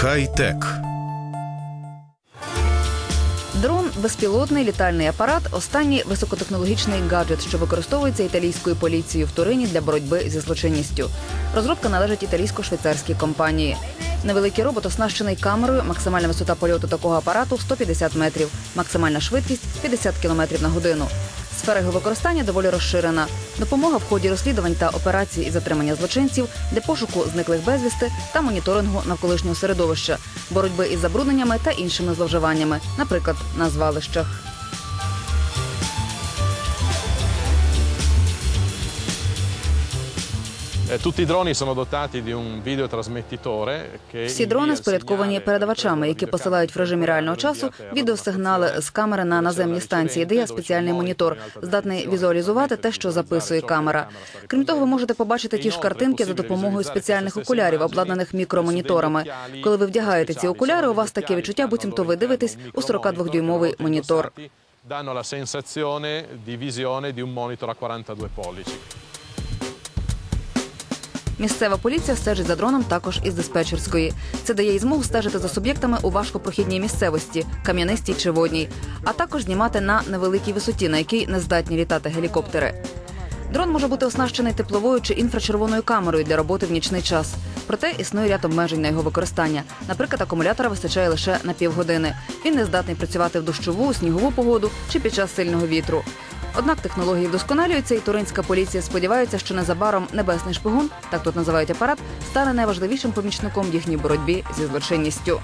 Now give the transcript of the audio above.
Хай-тек. Дрон безпілотний літальний апарат останній високотехнологічний гаджет, що використовується італійською поліцією в Турині для боротьби зі злочинністю. Розробка належить італійсько-швейцарській компанії. Невеликий робот оснащений камерою. Максимальна висота польоту такого апарату 150 метрів, максимальна швидкість 50 км на годину. Сфера його використання доволі розширена. Допомога в ході розслідувань та операцій із затримання злочинців, для пошуку зниклих безвісти та моніторингу навколишнього середовища, боротьби із забрудненнями та іншими зловживаннями, наприклад, на звалищах. Всі дрони спорядковані передавачами, які посилають в режимі реального часу відеосигнали з камери на наземні станції, де є спеціальний монітор, здатний візуалізувати те, що записує камера. Крім того, ви можете побачити ті ж картинки за допомогою спеціальних окулярів, обладнаних мікромоніторами. Коли ви вдягаєте ці окуляри, у вас таке відчуття, буцімто ви дивитесь у 42-дюймовий монітор. danno la sensazione di visione di un monitor a 42 pollici. Місцева поліція стежить за дроном також із диспетчерської. Це дає їй змогу стежити за суб'єктами у важкопрохідній місцевості, кам'янистій чи водній, а також знімати на невеликій висоті, на якій не здатні літати гелікоптери. Дрон може бути оснащений тепловою чи інфрачервоною камерою для роботи в нічний час. Проте існує ряд обмежень на його використання. Наприклад, акумулятора вистачає лише на півгодини. Він не здатний працювати в дощову, снігову погоду чи під час сильного вітру. Однак технології вдосконалюються, і туринська поліція сподівається, що незабаром небесний шпигун, так тут називають апарат, стане найважливішим помічником в їхній боротьбі зі злочинністю.